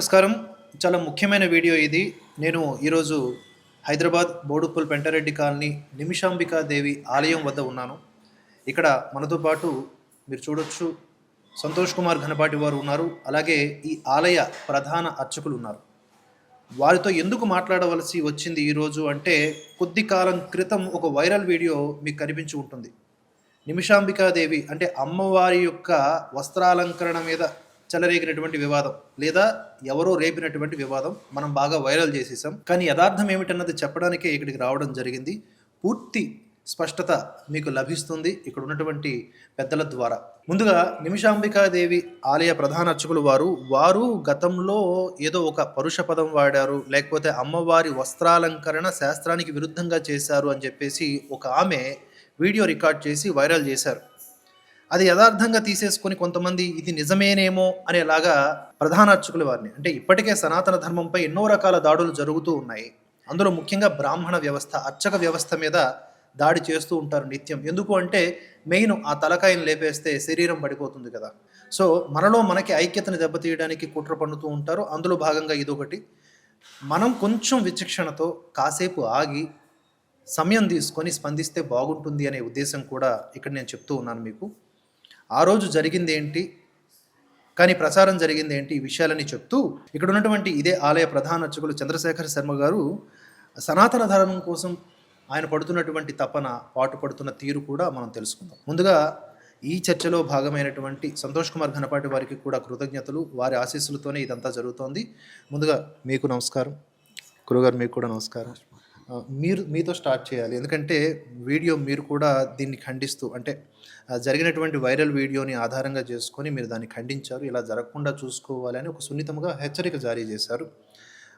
నమస్కారం. చాలా ముఖ్యమైన వీడియో ఇది. నేను ఈరోజు హైదరాబాద్ బోడుపుల్ పెంటారెడ్డి కాలనీ నిమిషాంబికా దేవి ఆలయం వద్ద ఉన్నాను. ఇక్కడ మనతో పాటు మీరు చూడొచ్చు సంతోష్ కుమార్ ఘనపాటి వారు ఉన్నారు. అలాగే ఈ ఆలయ ప్రధాన అర్చకులు ఉన్నారు. వారితో ఎందుకు మాట్లాడవలసి వచ్చింది ఈరోజు అంటే కొద్ది కాలం క్రితం ఒక వైరల్ వీడియో మీకు కనిపించి ఉంటుంది. నిమిషాంబికాదేవి అంటే అమ్మవారి యొక్క వస్త్రాలంకరణ మీద చెలరేగినటువంటి వివాదం లేదా ఎవరో రేపినటువంటి వివాదం మనం బాగా వైరల్ చేసేసాం. కానీ యథార్థం ఏమిటన్నది చెప్పడానికే ఇక్కడికి రావడం జరిగింది. పూర్తి స్పష్టత మీకు లభిస్తుంది ఇక్కడ ఉన్నటువంటి పెద్దల ద్వారా. ముందుగా నిమిషాంబికాదేవి ఆలయ ప్రధాన అర్చకులు వారు వారు గతంలో ఏదో ఒక పరుష పదం వాడారు లేకపోతే అమ్మవారి వస్త్రాలంకరణ శాస్త్రానికి విరుద్ధంగా చేశారు అని చెప్పేసి ఒక ఆమె వీడియో రికార్డ్ చేసి వైరల్ చేశారు. అది యథార్థంగా తీసేసుకొని కొంతమంది ఇది నిజమేనేమో అనేలాగా ప్రధాన అర్చకుల వారిని. అంటే ఇప్పటికే సనాతన ధర్మంపై ఎన్నో రకాల దాడులు జరుగుతూ ఉన్నాయి. అందులో ముఖ్యంగా బ్రాహ్మణ వ్యవస్థ అర్చక వ్యవస్థ మీద దాడి చేస్తూ ఉంటారు నిత్యం. ఎందుకు అంటే మెయిన్ ఆ తలకాయను లేపేస్తే శరీరం పడిపోతుంది కదా. సో మనలో మనకి ఐక్యతను దెబ్బతీయడానికి కుట్ర పన్నుతూ ఉంటారు. అందులో భాగంగా ఇదొకటి. మనం కొంచెం విచక్షణతో కాసేపు ఆగి సమయం తీసుకొని స్పందిస్తే బాగుంటుంది అనే ఉద్దేశం కూడా ఇక్కడ నేను చెప్తూ ఉన్నాను మీకు. ఆ రోజు జరిగింది ఏంటి కానీ ప్రచారం జరిగింది ఏంటి ఈ విషయాలని చెప్తూ ఇక్కడ ఉన్నటువంటి ఇదే ఆలయ ప్రధాన అర్చకులు చంద్రశేఖర్ శర్మ గారు సనాతన ధర్మం కోసం ఆయన పడుతున్నటువంటి తపన పాటు పడుతున్న తీరు కూడా మనం తెలుసుకుందాం. ముందుగా ఈ చర్చలో భాగమైనటువంటి సంతోష్ కుమార్ ఘనపాటి వారికి కూడా కృతజ్ఞతలు. వారి ఆశీస్సులతోనే ఇదంతా జరుగుతోంది. ముందుగా మీకు నమస్కారం. గురుగారు మీకు కూడా నమస్కారం. మీరు మీతో స్టార్ట్ చేయాలి. ఎందుకంటే వీడియో మీరు కూడా దీన్ని ఖండిస్తూ అంటే జరిగినటువంటి వైరల్ వీడియోని ఆధారంగా చేసుకొని మీరు దాన్ని ఖండించారు. ఇలా జరగకుండా చూసుకోవాలని ఒక సున్నితంగా హెచ్చరిక జారీ చేశారు.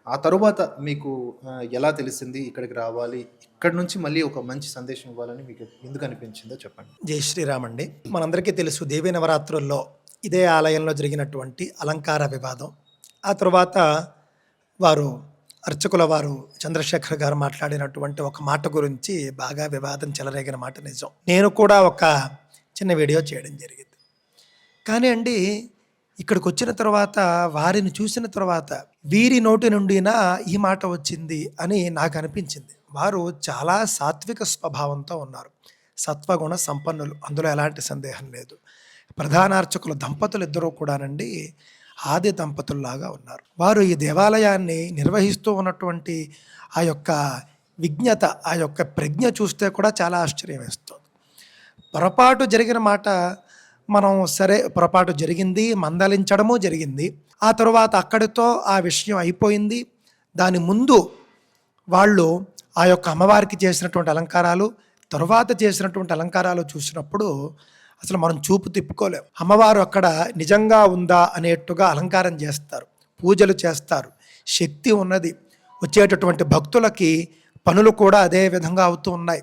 ఆ తరువాత మీకు ఎలా తెలిసింది? ఇక్కడికి రావాలి. ఇక్కడ నుంచి మళ్ళీ ఒక మంచి సందేశం ఇవ్వాలని మీకు ఎందుకు అనిపించిందో చెప్పండి. జై శ్రీరామ్ అండి. మనందరికీ తెలుసు దేవీ నవరాత్రుల్లో ఇదే ఆలయంలో జరిగినటువంటి అలంకార వివాదం. ఆ తర్వాత వారు అర్చకుల వారు చంద్రశేఖర్ గారు మాట్లాడినటువంటి ఒక మాట గురించి బాగా వివాదం చెలరేగిన మాట నిజం. నేను కూడా ఒక చిన్న వీడియో చేయడం జరిగింది. కానీ అండి ఇక్కడికి వచ్చిన తర్వాత వారిని చూసిన తర్వాత వీరి నోటి నుండినా ఈ మాట వచ్చింది అని నాకు అనిపించింది. వారు చాలా సాత్విక స్వభావంతో ఉన్నారు. సత్వగుణ సంపన్నులు. అందులో ఎలాంటి సందేహం లేదు. ప్రధాన అర్చకులు దంపతులు ఇద్దరూ కూడానండి ఆది దంపతుల్లాగా ఉన్నారు. వారు ఈ దేవాలయాన్ని నిర్వహిస్తూ ఉన్నటువంటి ఆ యొక్క విజ్ఞత ఆ యొక్క ప్రజ్ఞ చూస్తే కూడా చాలా ఆశ్చర్యం వేస్తుంది పొరపాటు జరిగిన మాట మనం సరే పొరపాటు జరిగింది మందలించడము జరిగింది. ఆ తరువాత అక్కడితో ఆ విషయం అయిపోయింది. దాని ముందు వాళ్ళు ఆ యొక్క అమ్మవారికి చేసినటువంటి అలంకారాలు తరువాత చేసినటువంటి అలంకారాలు చూసినప్పుడు అసలు మనం చూపు తిప్పుకోలేం. అమ్మవారు అక్కడ నిజంగా ఉందా అనేట్టుగా అలంకారం చేస్తారు పూజలు చేస్తారు. శక్తి ఉన్నది. వచ్చేటటువంటి భక్తులకి పనులు కూడా అదే విధంగా అవుతూ ఉన్నాయి.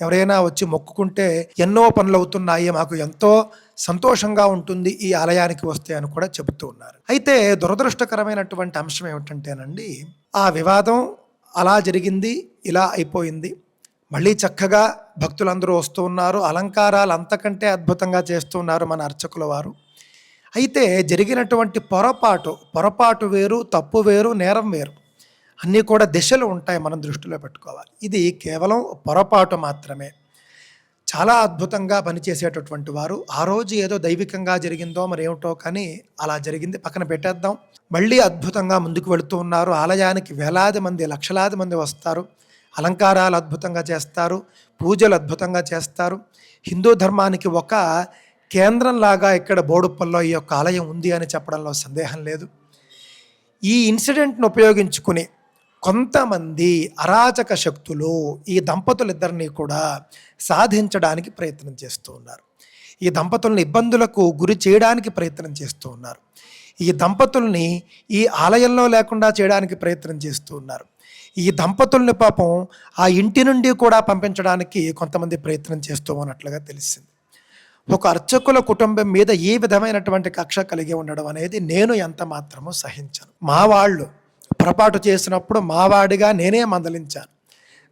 ఎవరైనా వచ్చి మొక్కుకుంటే ఎన్నో పనులు అవుతున్నాయి మాకు ఎంతో సంతోషంగా ఉంటుంది ఈ ఆలయానికి వస్తే అని కూడా చెబుతూ ఉన్నారు. అయితే దురదృష్టకరమైనటువంటి అంశం ఏమిటంటేనండి ఆ వివాదం అలా జరిగింది ఇలా అయిపోయింది. మళ్ళీ చక్కగా భక్తులందరూ వస్తూ ఉన్నారు. అలంకారాలు అంతకంటే అద్భుతంగా చేస్తున్నారు మన అర్చకుల వారు. అయితే జరిగినటువంటి పొరపాటు పొరపాటు వేరు తప్పు వేరు నేరం వేరు అన్నీ కూడా దిశలు ఉంటాయి మనం దృష్టిలో పెట్టుకోవాలి. ఇది కేవలం పొరపాటు మాత్రమే. చాలా అద్భుతంగా పనిచేసేటటువంటి వారు. ఆ రోజు ఏదో దైవికంగా జరిగిందో మరి ఏమిటో కానీ అలా జరిగింది. పక్కన పెట్టేద్దాం. మళ్ళీ అద్భుతంగా ముందుకు వెళుతూ ఉన్నారు. ఆలయానికి వేలాది మంది లక్షలాది మంది వస్తారు. అలంకారాలు అద్భుతంగా చేస్తారు పూజలు అద్భుతంగా చేస్తారు. హిందూ ధర్మానికి ఒక కేంద్రంలాగా ఇక్కడ బోడుప్పల్లో ఈ యొక్క ఆలయం ఉంది అని చెప్పడంలో సందేహం లేదు. ఈ ఇన్సిడెంట్ను ఉపయోగించుకుని కొంతమంది అరాచక శక్తులు ఈ దంపతులిద్దరినీ కూడా సాధించడానికి ప్రయత్నం చేస్తూ ఉన్నారు. ఈ దంపతులను ఇబ్బందులకు గురి చేయడానికి ప్రయత్నం చేస్తూ ఉన్నారు. ఈ దంపతుల్ని ఈ ఆలయంలో లేకుండా చేయడానికి ప్రయత్నం చేస్తూ ఉన్నారు. ఈ దంపతుల్ని పాపం ఆ ఇంటి నుండి కూడా పంపించడానికి కొంతమంది ప్రయత్నం చేస్తూ ఉన్నట్లుగా తెలిసింది. ఒక అర్చకుల కుటుంబం మీద ఈ విధమైనటువంటి కక్ష కలిగి ఉండడం అనేది నేను ఎంత మాత్రమూ సహించను. మా వాళ్ళు పొరపాటు చేసినప్పుడు మావాడిగా నేనే మందలించాను.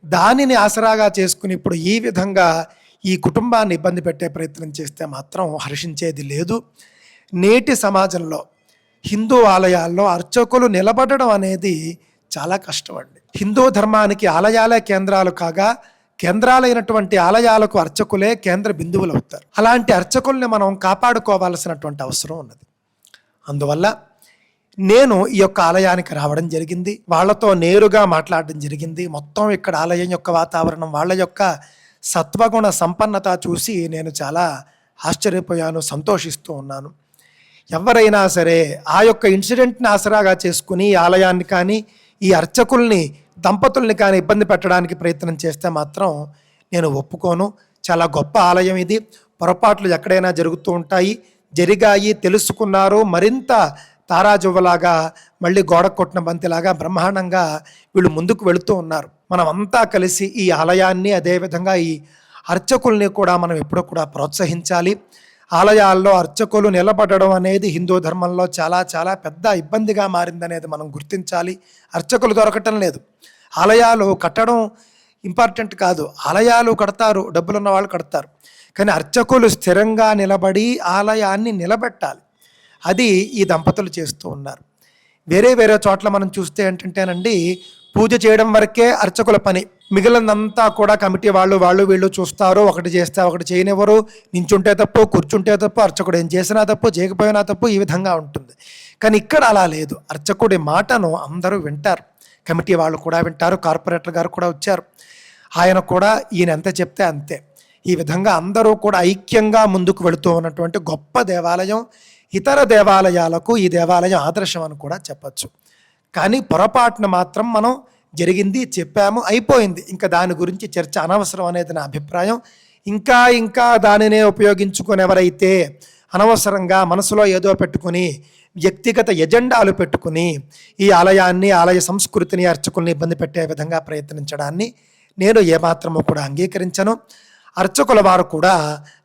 దానిని ఆసరాగా చేసుకుని ఇప్పుడు ఈ విధంగా ఈ కుటుంబాన్ని ఇబ్బంది పెట్టే ప్రయత్నం చేస్తే మాత్రం హర్షించేది లేదు. నేటి సమాజంలో హిందూ ఆలయాల్లో అర్చకులు నిలబడడం అనేది చాలా కష్టం అండి హిందూ ధర్మానికి ఆలయాలే కేంద్రాలు కాగా కేంద్రాలైనటువంటి ఆలయాలకు అర్చకులే కేంద్ర బిందువులు అవుతారు. అలాంటి అర్చకుల్ని మనం కాపాడుకోవాల్సినటువంటి అవసరం ఉన్నది. అందువల్ల నేను ఈ యొక్క ఆలయానికి రావడం జరిగింది. వాళ్ళతో నేరుగా మాట్లాడడం జరిగింది. మొత్తం ఇక్కడ ఆలయం యొక్క వాతావరణం వాళ్ళ యొక్క సత్వగుణ సంపన్నత చూసి నేను చాలా ఆశ్చర్యపోయాను సంతోషిస్తూ ఉన్నాను. ఎవరైనా సరే ఆ యొక్క ఇన్సిడెంట్ని ఆసరాగా చేసుకుని ఈ ఆలయాన్ని కానీ ఈ అర్చకుల్ని దంపతుల్ని కానీ ఇబ్బంది పెట్టడానికి ప్రయత్నం చేస్తే మాత్రం నేను ఒప్పుకోను. చాలా గొప్ప ఆలయం ఇది. పొరపాట్లు ఎక్కడైనా జరుగుతూ ఉంటాయి. జరిగాయి తెలుసుకున్నారు. మరింత తారాజువ్వలాగా మళ్ళీ గోడ కొట్టిన బంతిలాగా బ్రహ్మాండంగా వీళ్ళు ముందుకు వెళుతూ ఉన్నారు. మనం అంతా కలిసి ఈ ఆలయాన్ని అదేవిధంగా ఈ అర్చకుల్ని కూడా మనం ఎప్పుడూ కూడా ప్రోత్సహించాలి. ఆలయాల్లో అర్చకులు నిలబడడం అనేది హిందూ ధర్మంలో చాలా చాలా పెద్ద ఇబ్బందిగా మారిందనేది మనం గుర్తించాలి. అర్చకులు దొరకటం లేదు. ఆలయాలు కట్టడం ఇంపార్టెంట్ కాదు. ఆలయాలు కడతారు డబ్బులున్న వాళ్ళు కడతారు. కానీ అర్చకులు స్థిరంగా నిలబడి ఆలయాన్ని నిలబెట్టాలి. అది ఈ దంపతులు చేస్తూ ఉన్నారు. వేరే వేరే చోట్ల మనం చూస్తే ఏంటంటేనండి పూజ చేయడం వరకే అర్చకుల పని. మిగిలినంతా కూడా కమిటీ వాళ్ళు వాళ్ళు వీళ్ళు చూస్తారు. ఒకటి చేస్తే ఒకటి చేయనివ్వరు. నించుంటే తప్పు కూర్చుంటే తప్పు అర్చకుడు ఏం చేసినా తప్పు చేయకపోయినా తప్పు ఈ విధంగా ఉంటుంది. కానీ ఇక్కడ అలా లేదు. అర్చకుడి మాటను అందరూ వింటారు. కమిటీ వాళ్ళు కూడా వింటారు. కార్పొరేటర్ గారు కూడా వచ్చారు. ఆయన కూడా ఈయన ఎంత చెప్తే అంతే. ఈ విధంగా అందరూ కూడా ఐక్యంగా ముందుకు వెళుతూ ఉన్నటువంటి గొప్ప దేవాలయం ఇతర దేవాలయాలకు ఈ దేవాలయం ఆదర్శం అని కూడా చెప్పచ్చు. కానీ పొరపాటున మాత్రం మనం జరిగింది చెప్పాము అయిపోయింది. ఇంకా దాని గురించి చర్చ అనవసరం అనేది నా అభిప్రాయం. ఇంకా ఇంకా దానినే ఉపయోగించుకునేవరైతే అనవసరంగా మనసులో ఏదో పెట్టుకుని వ్యక్తిగత ఎజెండాలు పెట్టుకుని ఈ ఆలయాన్ని ఆలయ సంస్కృతిని అర్చకుల్ని ఇబ్బంది పెట్టే విధంగా ప్రయత్నించడాన్ని నేను ఏమాత్రమో కూడా అంగీకరించను. అర్చకుల వారు కూడా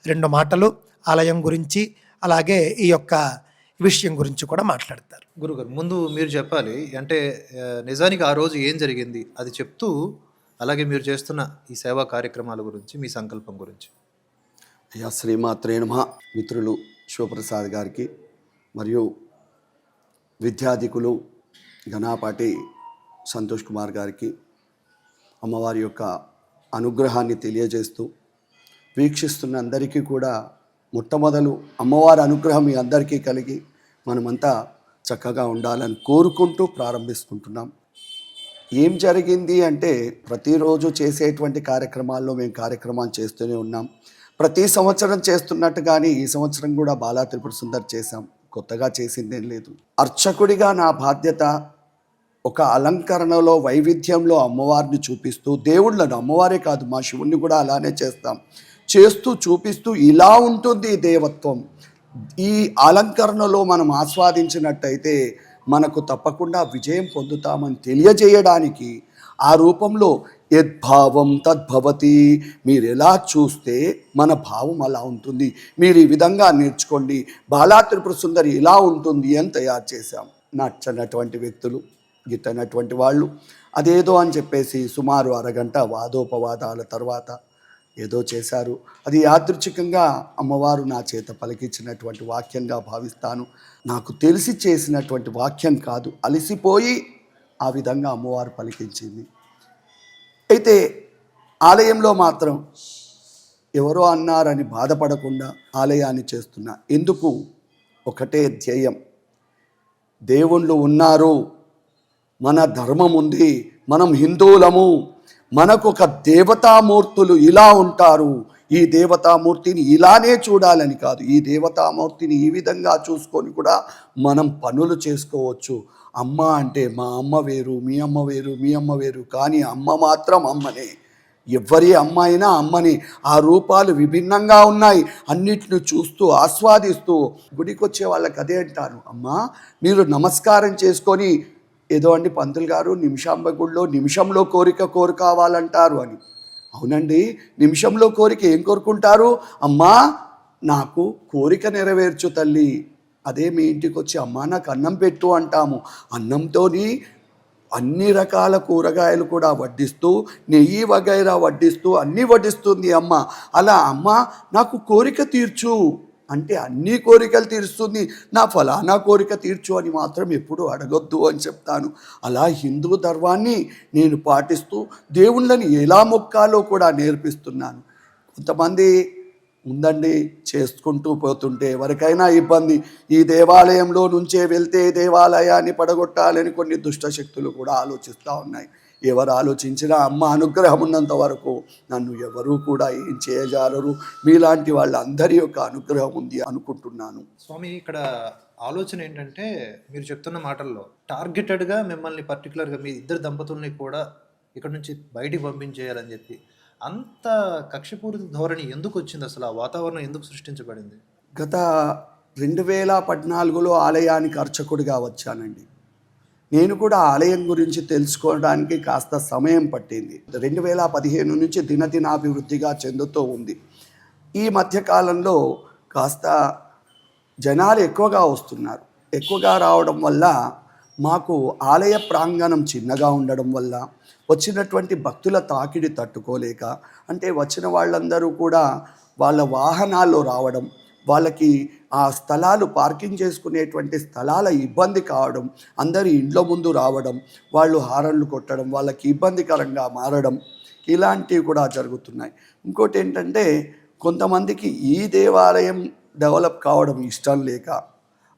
రెండు మాటలు ఆలయం గురించి అలాగే ఈ యొక్క విషయం గురించి కూడా మాట్లాడతారు. గురుగారు ముందు మీరు చెప్పాలి అంటే నిజానికి ఆ రోజు ఏం జరిగింది? అది చెప్తూ అలాగే మీరు చేస్తున్న ఈ సేవా కార్యక్రమాల గురించి మీ సంకల్పం గురించి. అయ్యా శ్రీమాత్రే నమ. మిత్రులు శివప్రసాద్ గారికి మరియు విద్యాధికులు ఘనాపాటి సంతోష్ కుమార్ గారికి అమ్మవారి యొక్క అనుగ్రహాన్ని తెలియజేస్తూ వీక్షిస్తున్న అందరికీ కూడా మొట్టమొదలు అమ్మవారి అనుగ్రహం మీ అందరికీ కలిగి మనమంతా చక్కగా ఉండాలని కోరుకుంటూ ప్రారంభిస్తుంటున్నాం ఏం జరిగింది అంటే ప్రతిరోజు చేసేటువంటి కార్యక్రమాల్లో మేము కార్యక్రమాలు చేస్తూనే ఉన్నాం. ప్రతి సంవత్సరం చేస్తున్నట్టు కానీ ఈ సంవత్సరం కూడా బాలా త్రిపుర సుందర్ చేశాం. కొత్తగా చేసిందేం లేదు. అర్చకుడిగా నా బాధ్యత ఒక అలంకరణలో వైవిధ్యంలో అమ్మవారిని చూపిస్తూ దేవుళ్ళను అమ్మవారే కాదు మా శివుణ్ణి కూడా అలానే చేస్తాం. చేస్తూ చూపిస్తూ ఇలా ఉంటుంది దేవత్వం. ఈ అలంకరణలో మనం ఆస్వాదించినట్టయితే మనకు తప్పకుండా విజయం పొందుతామని తెలియజేయడానికి ఆ రూపంలో యద్భావం తద్భవతి. మీరు ఎలా చూస్తే మన భావం అలా ఉంటుంది. మీరు ఈ విధంగా నేర్చుకోండి. బాలా త్రిపుర సుందరి ఇలా ఉంటుంది అని తయారు చేశాం. నచ్చనటువంటి వ్యక్తులు గిట్టనటువంటి వాళ్ళు. అదేదో అని చెప్పేసి సుమారు అరగంట వాదోపవాదాల తర్వాత ఏదో చేశారు. అది యాదృచ్ఛికంగా అమ్మవారు నా చేత పలికించినటువంటి వాక్యంగా భావిస్తాను. నాకు తెలిసి చేసినటువంటి వాక్యం కాదు. అలసిపోయి ఆ విధంగా అమ్మవారు పలికించింది. అయితే ఆలయంలో మాత్రం ఎవరో అన్నారని బాధపడకుండా ఆలయాన్ని చేస్తున్నా ఎందుకు? ఒకటే ధ్యేయం. దేవుళ్ళు ఉన్నారు. మన ధర్మం ఉంది. మనం హిందువులము. మనకు ఒక దేవతామూర్తులు ఇలా ఉంటారు. ఈ దేవతామూర్తిని ఇలానే చూడాలని కాదు. ఈ దేవతామూర్తిని ఈ విధంగా చూసుకొని కూడా మనం పనులు చేసుకోవచ్చు. అమ్మ అంటే మా అమ్మ వేరు మీ అమ్మ వేరు మీ అమ్మ వేరు కానీ అమ్మ మాత్రం అమ్మనే. ఎవరి అమ్మ అయినా అమ్మని. ఆ రూపాలు విభిన్నంగా ఉన్నాయి. అన్నిటిని చూస్తూ ఆస్వాదిస్తూ గుడికొచ్చే వాళ్ళకి అదే అంటాను అమ్మా మీరు నమస్కారం చేసుకొని ఏదో అండి పంతులు గారు నిమిషాంబ గుడిలో నిమిషంలో కోరిక కోరు కావాలంటారు అని. అవునండి నిమిషంలో కోరిక ఏం కోరుకుంటారు? అమ్మా నాకు కోరిక నెరవేర్చు తల్లి. అదే మీ ఇంటికి వచ్చి అమ్మా నాకు అన్నం పెట్టు అంటాము. అన్నంతోని అన్ని రకాల కూరగాయలు కూడా వడ్డిస్తూ నెయ్యి వగైరా వడ్డిస్తూ అన్నీ వడ్డిస్తుంది అమ్మ. అలా అమ్మ నాకు కోరిక తీర్చు. అంటే అన్ని కోరికలు తీరుస్తుంది. నా ఫలానా కోరిక తీర్చు అని మాత్రం ఎప్పుడూ అడగొద్దు అని చెప్తాను. అలా హిందూ ధర్మాన్ని నేను పాటిస్తూ దేవుళ్ళని ఎలా మొక్కాలో కూడా నేర్పిస్తున్నాను. కొంతమంది ఉందండి చేసుకుంటూ పోతుంటే ఎవరికైనా ఇబ్బంది. ఈ దేవాలయంలో నుంచే వెళ్తే దేవాలయాన్ని పడగొట్టాలని కొన్ని దుష్ట శక్తులు కూడా ఆలోచిస్తూ ఉన్నాయి. ఎవరు ఆలోచించినా అమ్మ అనుగ్రహం ఉన్నంత వరకు నన్ను ఎవరూ కూడా ఏం చేయజాలరు. మీలాంటి వాళ్ళందరి యొక్క అనుగ్రహం ఉంది అనుకుంటున్నాను. స్వామి ఇక్కడ ఆలోచన ఏంటంటే మీరు చెప్తున్న మాటల్లో టార్గెటెడ్గా మిమ్మల్ని పర్టికులర్గా మీ ఇద్దరు దంపతుల్ని కూడా ఇక్కడ నుంచి బయటికి పంపించేయాలని చెప్పి అంత కక్షపూరిత ధోరణి ఎందుకు వచ్చింది అసలు? ఆ వాతావరణం ఎందుకు సృష్టించబడింది? గత రెండు వేల పద్నాలుగులో ఆలయానికి అర్చకుడిగా వచ్చానండి. నేను కూడా ఆలయం గురించి తెలుసుకోవడానికి కాస్త సమయం పట్టింది. రెండు వేల పదిహేను నుంచి దినదినాభివృద్ధిగా చెందుతూ ఉంది. ఈ మధ్యకాలంలో కాస్త జనాలు ఎక్కువగా వస్తున్నారు. ఎక్కువగా రావడం వల్ల మాకు ఆలయ ప్రాంగణం చిన్నగా ఉండడం వల్ల వచ్చినటువంటి భక్తుల తాకిడి తట్టుకోలేక అంటే వచ్చిన వాళ్ళందరూ కూడా వాళ్ళ వాహనాల్లో రావడం వాళ్ళకి ఆ స్థలాలు పార్కింగ్ చేసుకునేటువంటి స్థలాల ఇబ్బంది కావడం అందరి ఇండ్ల ముందు రావడం వాళ్ళు హారన్లు కొట్టడం వాళ్ళకి ఇబ్బందికరంగా మారడం ఇలాంటివి కూడా జరుగుతున్నాయి. ఇంకోటి ఏంటంటే కొంతమందికి ఈ దేవాలయం డెవలప్ కావడం ఇష్టం లేక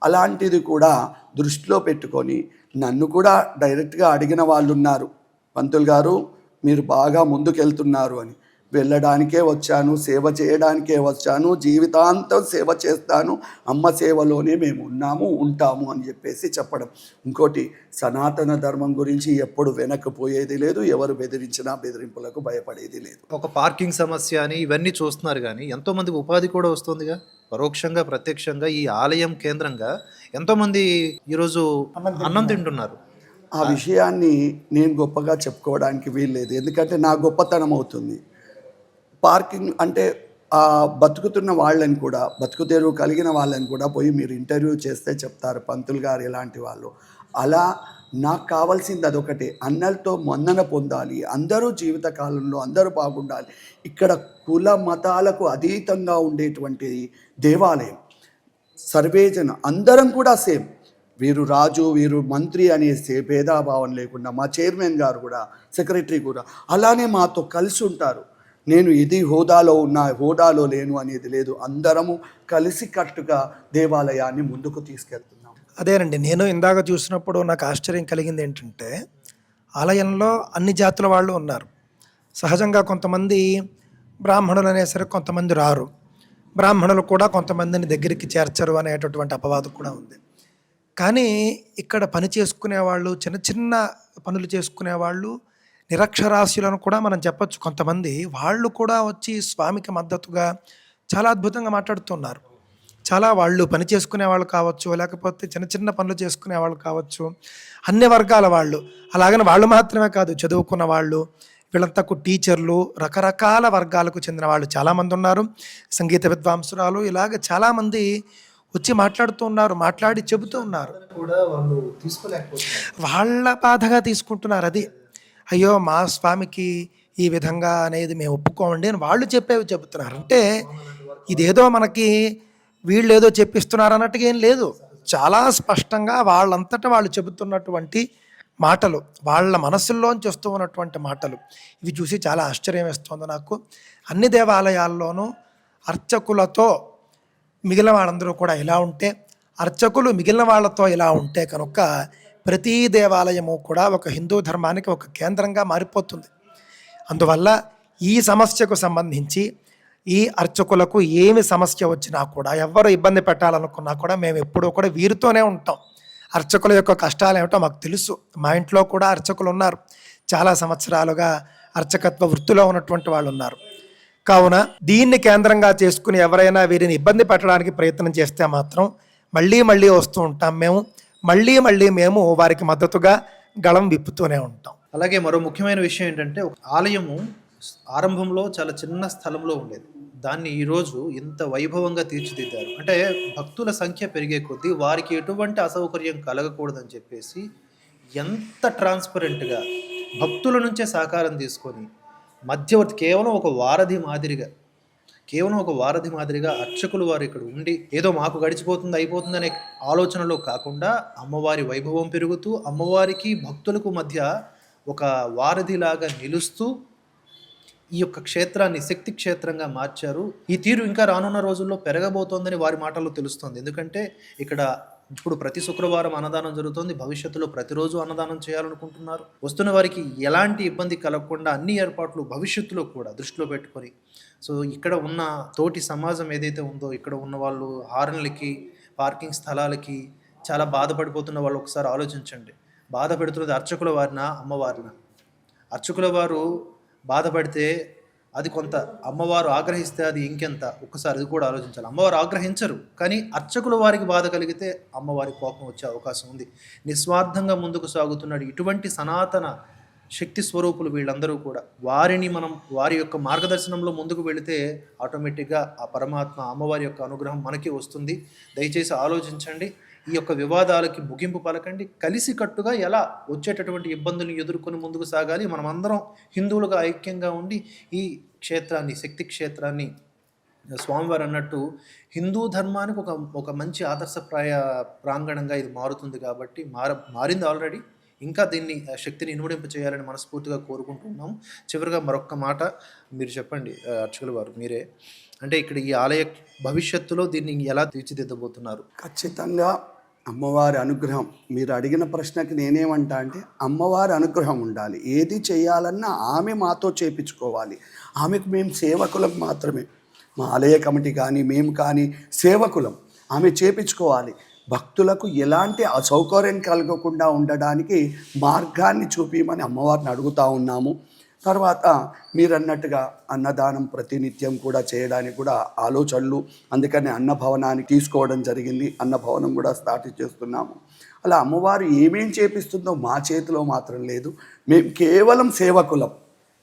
అలాంటిది కూడా దృష్టిలో పెట్టుకొని నన్ను కూడా డైరెక్ట్గా అడిగిన వాళ్ళు ఉన్నారు పంతులు గారు మీరు బాగా ముందుకెళ్తున్నారు అని. వెళ్ళడానికే వచ్చాను సేవ చేయడానికే వచ్చాను జీవితాంతం సేవ చేస్తాను అమ్మ సేవలోనే మేము ఉన్నాము ఉంటాము అని చెప్పేసి చెప్పడం. ఇంకోటి సనాతన ధర్మం గురించి ఎప్పుడు వెనక్కిపోయేది లేదు ఎవరు బెదిరించినా బెదిరింపులకు భయపడేది లేదు. ఒక పార్కింగ్ సమస్య అని ఇవన్నీ చూస్తున్నారు కానీ ఎంతో మందికి ఉపాధి కూడా వస్తుందిగా? పరోక్షంగా ప్రత్యక్షంగా ఈ ఆలయం కేంద్రంగా ఎంతో మంది ఈరోజు అన్నం తింటున్నారు. ఆ విషయాన్ని నేను గొప్పగా చెప్పుకోవడానికి వీల్లేదు. ఎందుకంటే నా గొప్పతనం అవుతుంది. పార్కింగ్ అంటే బతుకుతున్న వాళ్ళని కూడా బతుకు కలిగిన వాళ్ళని కూడా పోయి మీరు ఇంటర్వ్యూ చేస్తే చెప్తారు పంతులు గారు ఇలాంటి వాళ్ళు. అలా నాకు కావాల్సింది అదొకటి. అన్నలతో మన్నన పొందాలి. అందరూ జీవితకాలంలో అందరూ బాగుండాలి. ఇక్కడ కుల మతాలకు అతీతంగా ఉండేటువంటి దేవాలయం. సర్వేజన అందరం కూడా సేమ్. వీరు రాజు వీరు మంత్రి అనేసే భేదాభావం లేకుండా మా చైర్మన్ గారు కూడా సెక్రటరీ కూడా అలానే మాతో కలిసి ఉంటారు. నేను ఇది హోదాలో ఉన్న హోదాలో లేను అనేది లేదు. అందరము కలిసికట్టుగా దేవాలయాన్ని ముందుకు తీసుకెళ్తున్నాం. అదేనండి. నేను ఇందాక చూసినప్పుడు నాకు ఆశ్చర్యం కలిగింది ఏంటంటే ఆలయంలో అన్ని జాతుల వాళ్ళు ఉన్నారు. సహజంగా కొంతమంది బ్రాహ్మణులు అనేసరికి కొంతమంది రారు. బ్రాహ్మణులు కూడా కొంతమందిని దగ్గరికి చేర్చరు అనేటటువంటి అపవాదం కూడా ఉంది. కానీ ఇక్కడ పని చేసుకునే వాళ్ళు చిన్న చిన్న పనులు చేసుకునే వాళ్ళు నిరక్షరాస్యులను కూడా మనం చెప్పొచ్చు. కొంతమంది వాళ్ళు కూడా వచ్చి స్వామికి మద్దతుగా చాలా అద్భుతంగా మాట్లాడుతున్నారు. చాలా వాళ్ళు పని చేసుకునే వాళ్ళు కావచ్చు లేకపోతే చిన్న చిన్న పనులు చేసుకునే వాళ్ళు కావచ్చు అన్ని వర్గాల వాళ్ళు. అలాగని వాళ్ళు మాత్రమే కాదు చదువుకున్న వాళ్ళు వీళ్ళంతకు టీచర్లు రకరకాల వర్గాలకు చెందిన వాళ్ళు చాలామంది ఉన్నారు. సంగీత విద్వాంసురాలు ఇలాగ చాలామంది వచ్చి మాట్లాడుతూ ఉన్నారు మాట్లాడి చెబుతూ ఉన్నారు. కూడా వాళ్ళు తీసుకోలేకపోతున్నారు. వాళ్ళ బాధగా తీసుకుంటున్నారు అది. అయ్యో మా స్వామికి ఈ విధంగా అనేది మేము ఒప్పుకోమండి అని వాళ్ళు చెప్పేవి చెబుతున్నారు. అంటే ఇదేదో మనకి వీళ్ళు ఏదో చెప్పిస్తున్నారు అన్నట్టుగా ఏం లేదు. చాలా స్పష్టంగా వాళ్ళంతటా వాళ్ళు చెబుతున్నటువంటి మాటలు వాళ్ళ మనసుల్లోంచి వస్తూ ఉన్నటువంటి మాటలు. ఇవి చూసి చాలా ఆశ్చర్యం వేస్తుంది నాకు. అన్ని దేవాలయాల్లోనూ అర్చకులతో మిగిలిన వాళ్ళందరూ కూడా ఇలా ఉంటే అర్చకులు మిగిలిన వాళ్ళతో ఇలా ఉంటే కనుక ప్రతి దేవాలయము కూడా ఒక హిందూ ధర్మానికి ఒక కేంద్రంగా మారిపోతుంది. అందువల్ల ఈ సమస్యకు సంబంధించి ఈ అర్చకులకు ఏమి సమస్య వచ్చినా కూడా ఎవరు ఇబ్బంది పెట్టాలనుకున్నా కూడా మేము ఎప్పుడూ కూడా వీరితోనే ఉంటాం. అర్చకుల యొక్క కష్టాలు ఏమిటో మాకు తెలుసు. మా ఇంట్లో కూడా అర్చకులు ఉన్నారు. చాలా సంవత్సరాలుగా అర్చకత్వ వృత్తిలో ఉన్నటువంటి వాళ్ళు ఉన్నారు. కావున దీన్ని కేంద్రంగా చేసుకుని ఎవరైనా వీరిని ఇబ్బంది పెట్టడానికి ప్రయత్నం చేస్తే మాత్రం మళ్ళీ మళ్ళీ వస్తూ ఉంటాం మేము. మళ్ళీ మళ్ళీ మేము వారికి మద్దతుగా గళం విప్పుతూనే ఉంటాం. అలాగే మరో ముఖ్యమైన విషయం ఏంటంటే ఒక ఆలయము ఆరంభంలో చాలా చిన్న స్థలంలో ఉండేది. దాన్ని ఈరోజు ఇంత వైభవంగా తీర్చిదిద్దారు. అంటే భక్తుల సంఖ్య పెరిగే కొద్దీ వారికి ఎటువంటి అసౌకర్యం కలగకూడదని చెప్పేసి ఎంత ట్రాన్స్పరెంట్గా భక్తుల నుంచే సహకారం తీసుకొని మధ్యవర్తి కేవలం ఒక వారధి మాదిరిగా కేవలం ఒక వారధి మాదిరిగా అర్చకులు వారు ఇక్కడ ఉండి ఏదో మాకు గడిచిపోతుంది అయిపోతుంది అనే ఆలోచనలో కాకుండా అమ్మవారి వైభవం పెరుగుతూ అమ్మవారికి భక్తులకు మధ్య ఒక వారధిలాగా నిలుస్తూ ఈ యొక్క క్షేత్రాన్ని శక్తి క్షేత్రంగా మార్చారు. ఈ తీరు ఇంకా రానున్న రోజుల్లో పెరగబోతోందని వారి మాటల్లో తెలుస్తుంది. ఎందుకంటే ఇక్కడ ఇప్పుడు ప్రతి శుక్రవారం అన్నదానం జరుగుతోంది. భవిష్యత్తులో ప్రతిరోజు అన్నదానం చేయాలనుకుంటున్నారు. వస్తున్న వారికి ఎలాంటి ఇబ్బంది కలగకుండా అన్ని ఏర్పాట్లు భవిష్యత్తులో కూడా దృష్టిలో పెట్టుకొని. సో ఇక్కడ ఉన్న తోటి సమాజం ఏదైతే ఉందో ఇక్కడ ఉన్న వాళ్ళు హార్న్లకి పార్కింగ్ స్థలాలకి చాలా బాధపడిపోతున్న వాళ్ళు ఒకసారి ఆలోచించండి. బాధ పెడుతున్నది అర్చకుల వారిన అమ్మవారిన? అర్చకుల వారు బాధపడితే అది కొంత అమ్మవారు ఆగ్రహిస్తే అది ఇంకెంత? ఒక్కసారి అది కూడా ఆలోచించాలి. అమ్మవారు ఆగ్రహించరు కానీ అర్చకుల వారికి బాధ కలిగితే అమ్మవారి కోపం వచ్చే అవకాశం ఉంది. నిస్వార్థంగా ముందుకు సాగుతున్నాడు ఇటువంటి సనాతన శక్తి స్వరూపులు వీళ్ళందరూ కూడా. వారిని మనం వారి యొక్క మార్గదర్శనంలో ముందుకు వెళితే ఆటోమేటిక్గా ఆ పరమాత్మ అమ్మవారి యొక్క అనుగ్రహం మనకి వస్తుంది. దయచేసి ఆలోచించండి. ఈ యొక్క వివాదాలకి ముగింపు పలకండి. కలిసికట్టుగా ఎలా వచ్చేటటువంటి ఇబ్బందులను ఎదుర్కొని ముందుకు సాగాలి? మనమందరం హిందువులుగా ఐక్యంగా ఉండి ఈ క్షేత్రాన్ని శక్తి క్షేత్రాన్ని స్వామివారు అన్నట్టు హిందూ ధర్మానికి ఒక ఒక మంచి ఆదర్శప్రాయ ప్రాంగణంగా ఇది మారుతుంది కాబట్టి మార మారింది ఆల్రెడీ. ఇంకా దీన్ని ఆ శక్తిని ఇనుమడింప చేయాలని మనస్ఫూర్తిగా కోరుకుంటున్నాం. చివరిగా మరొక్క మాట మీరు చెప్పండి ఆ, అర్చకుల వారు మీరే. అంటే ఇక్కడ ఈ ఆలయ భవిష్యత్తులో దీన్ని ఎలా తీర్చిదిద్దబోతున్నారు? ఖచ్చితంగా అమ్మవారి అనుగ్రహం. మీరు అడిగిన ప్రశ్నకి నేనేమంటా అంటే అమ్మవారి అనుగ్రహం ఉండాలి. ఏది చేయాలన్నా ఆమె మాతో చేపించుకోవాలి. ఆమెకు మేము సేవకులం మాత్రమే. మా ఆలయ కమిటీ కానీ మేము కానీ సేవకులం. ఆమె చేపించుకోవాలి. భక్తులకు ఎలాంటి అసౌకర్యం కలగకుండా ఉండడానికి మార్గాన్ని చూపించమని అమ్మవారిని అడుగుతా ఉన్నాము. తర్వాత మీరు అన్నట్టుగా అన్నదానం ప్రతినిత్యం కూడా చేయడానికి కూడా ఆలోచనలు అందుకని అన్నభవనానికి తీసుకోవడం జరిగింది. అన్నభవనం కూడా స్టార్ట్ చేస్తున్నాము. అలా అమ్మవారు ఏమేం చేపిస్తుందో మా చేతిలో మాత్రం లేదు. మేము కేవలం సేవకులం.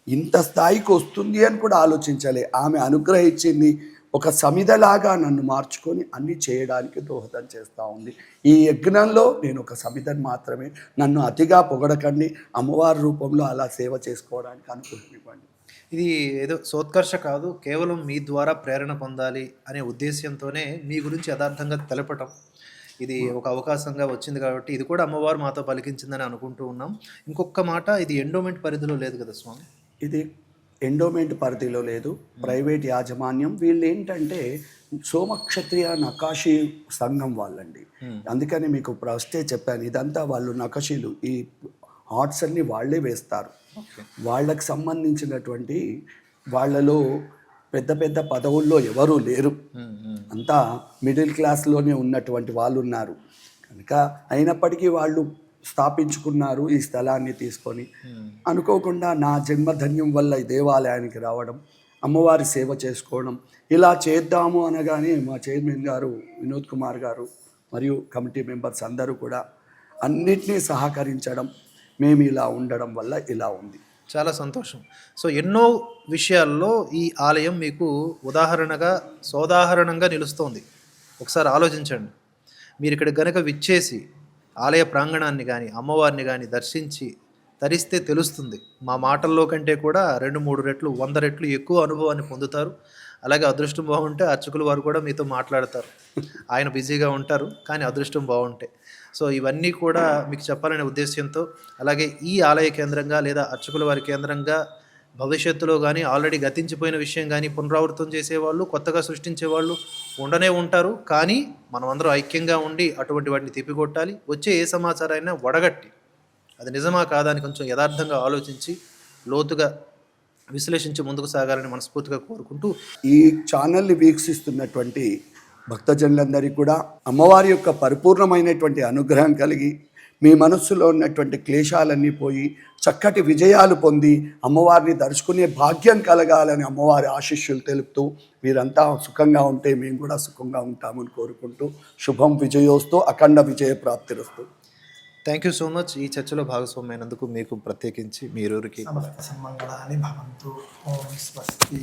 ఇంత స్థాయికి వస్తుంది అని కూడా ఆలోచించాలి. ఆమె అనుగ్రహించింది ఒక సమిధలాగా నన్ను మార్చుకొని అన్ని చేయడానికి దోహదం చేస్తూ ఉంది. ఈ యజ్ఞంలో నేను ఒక సమిధని మాత్రమే నన్ను అతిగా పొగడకండి అమ్మవారి రూపంలో అలా సేవ చేసుకోవడానికి అనుగ్రహం ఇవ్వండి. ఇది ఏదో సోత్కర్ష కాదు కేవలం మీ ద్వారా ప్రేరణ పొందాలి అనే ఉద్దేశ్యంతోనే మీ గురించి యథార్థంగా తెలపటం. ఇది ఒక అవకాశంగా వచ్చింది కాబట్టి ఇది కూడా అమ్మవారు మాతో పలికించిందని అనుకుంటూ ఉన్నాం. ఇంకొక మాట ఇది ఎండోమెంట్ పరిధిలో లేదు కదా స్వామి? ఇది ఎండోమెంట్ పరిధిలో లేదు. ప్రైవేట్ యాజమాన్యం వీళ్ళు ఏంటంటే సోమక్షత్రియ నకాశీ సంఘం వాళ్ళండి. అందుకని మీకు ప్రస్తే చెప్పాను ఇదంతా వాళ్ళు నకాశీలు ఈ ఆర్ట్స్ అన్ని వాళ్ళే వేస్తారు. వాళ్ళకి సంబంధించినటువంటి వాళ్ళలో పెద్ద పెద్ద పదవుల్లో ఎవరూ లేరు. అంతా మిడిల్ క్లాస్లోనే ఉన్నటువంటి వాళ్ళు ఉన్నారు కనుక అయినప్పటికీ వాళ్ళు స్థాపించుకున్నారు ఈ స్థలాన్ని తీసుకొని. అనుకోకుండా నా జన్మధన్యం వల్ల ఈ దేవాలయానికి రావడం అమ్మవారి సేవ చేసుకోవడం ఇలా చేద్దాము అనగానే మా చైర్మన్ గారు వినోద్ కుమార్ గారు మరియు కమిటీ మెంబర్స్ అందరూ కూడా అన్నిటినీ సహకరించడం మేము ఇలా ఉండడం వల్ల ఇలా ఉంది. చాలా సంతోషం. సో ఎన్నో విషయాల్లో ఈ ఆలయం మీకు ఉదాహరణగా సోదాహరణంగా నిలుస్తోంది. ఒకసారి ఆలోచించండి. మీరు ఇక్కడ గనక విచ్చేసి ఆలయ ప్రాంగణాన్ని కానీ అమ్మవారిని కానీ దర్శించి తరిస్తే తెలుస్తుంది. మా మాటల్లో కంటే కూడా రెండు మూడు రెట్లు వంద రెట్లు ఎక్కువ అనుభవాన్ని పొందుతారు. అలాగే అదృష్టం బాగుంటే అర్చకులు వారు కూడా మీతో మాట్లాడతారు. ఆయన బిజీగా ఉంటారు కానీ అదృష్టం బాగుంటే. సో ఇవన్నీ కూడా మీకు చెప్పాలనే ఉద్దేశంతో అలాగే ఈ ఆలయ కేంద్రంగా లేదా అర్చకుల వారి కేంద్రంగా భవిష్యత్తులో కానీ ఆల్రెడీ గతించిపోయిన విషయం కానీ పునరావృతం చేసేవాళ్ళు కొత్తగా సృష్టించే వాళ్ళు ఉండనే ఉంటారు. కానీ మనమందరం ఐక్యంగా ఉండి అటువంటి వాటిని తిప్పికొట్టాలి. వచ్చే ఏ సమాచారాన్ని వడగట్టి అది నిజమా కాదా అని కొంచెం యథార్థంగా ఆలోచించి లోతుగా విశ్లేషించి ముందుకు సాగాలని మనస్ఫూర్తిగా కోరుకుంటూ ఈ ఛానల్ని వీక్షిస్తున్నటువంటి భక్తజనులందరికీ కూడా అమ్మవారి యొక్క పరిపూర్ణమైనటువంటి అనుగ్రహం కలిగి మీ మనస్సులో ఉన్నటువంటి క్లేశాలన్నీ పోయి చక్కటి విజయాలు పొంది అమ్మవారిని దర్శకునే భాగ్యం కలగాలని అమ్మవారి ఆశీస్సులు తెలుపుతూ మీరంతా సుఖంగా ఉంటే మేము కూడా సుఖంగా ఉంటామని కోరుకుంటూ శుభం విజయోస్తూ అఖండ విజయ ప్రాప్తిరస్తూ. థ్యాంక్ యూ సో మచ్ ఈ చర్చలో భాగస్వామైనందుకు మీకు ప్రత్యేకించి మీరూరికి భవంతు. ఓం స్వస్తి.